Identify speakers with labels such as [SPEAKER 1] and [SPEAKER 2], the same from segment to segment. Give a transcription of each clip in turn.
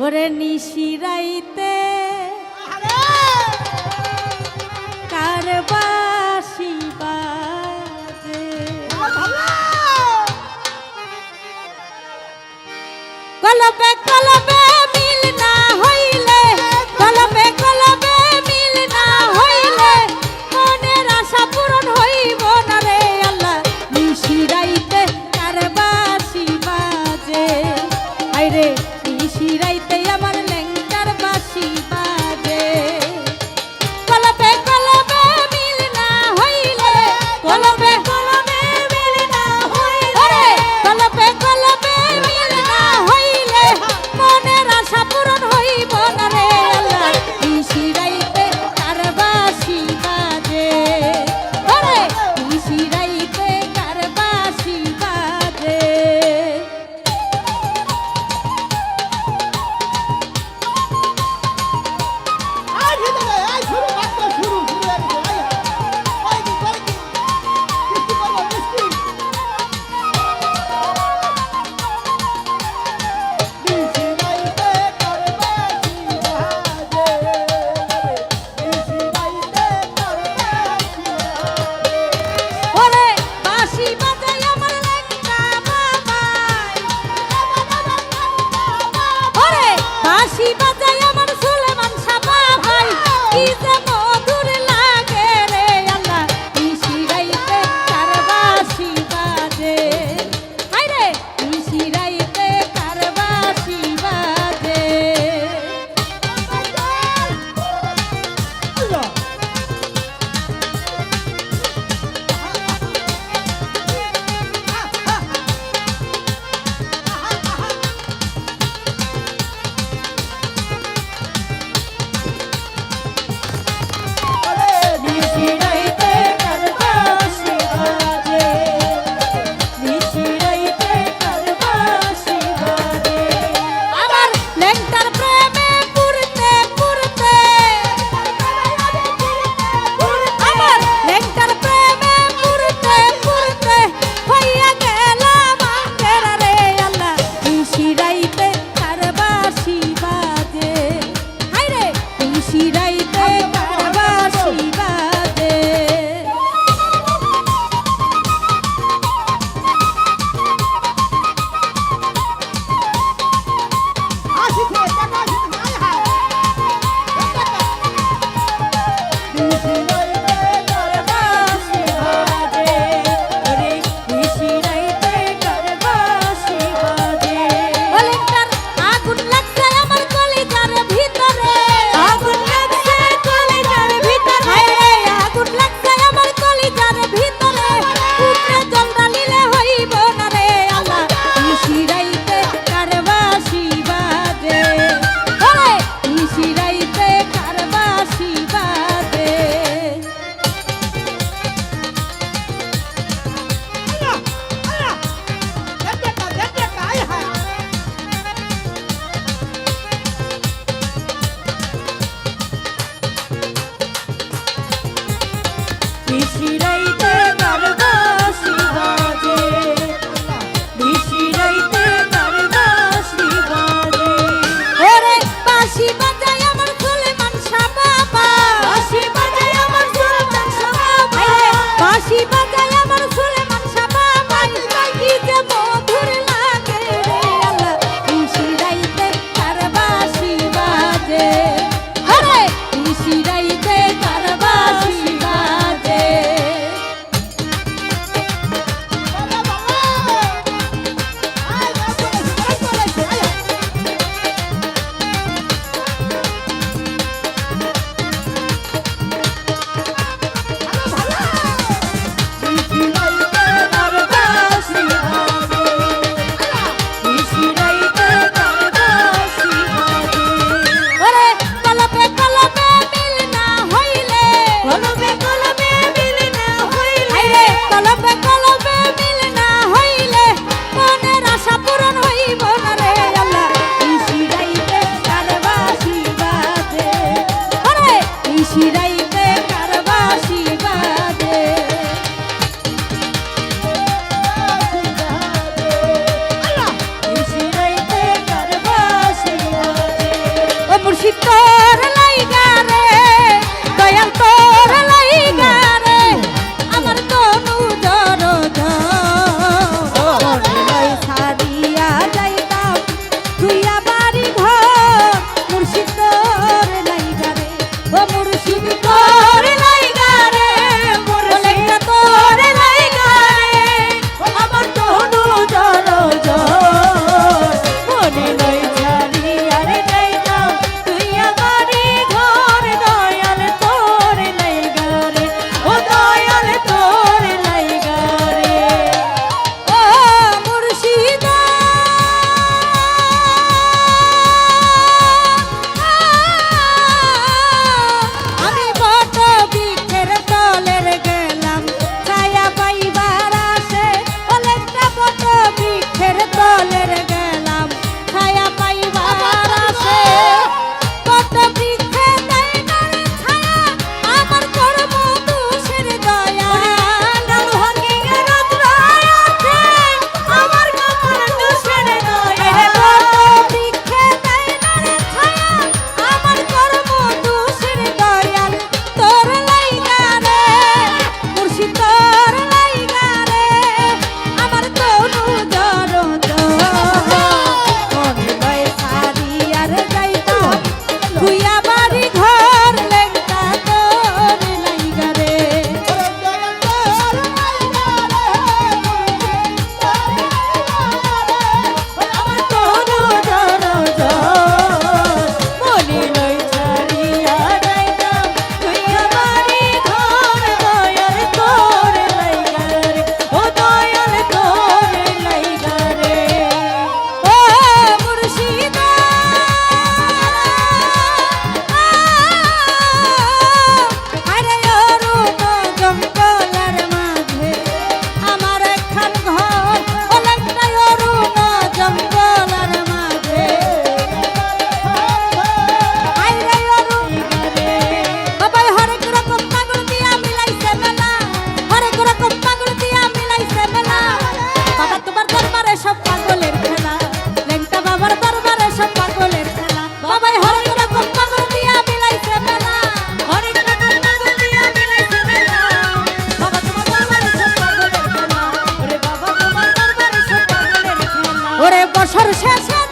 [SPEAKER 1] ওরে নিশিরাইতে। কার বাসি বাজে? সর সর সর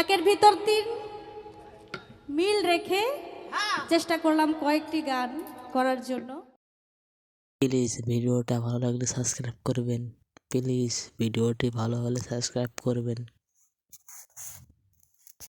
[SPEAKER 1] একের ভিতর তিন। মিল রেখে চেষ্টা করলাম কয়েকটি গান করার জন্য।
[SPEAKER 2] প্লিজ ভিডিওটা ভালো লাগলে সাবস্ক্রাইব করবেন। প্লিজ ভিডিওটি ভালো হলে সাবস্ক্রাইব করবেন।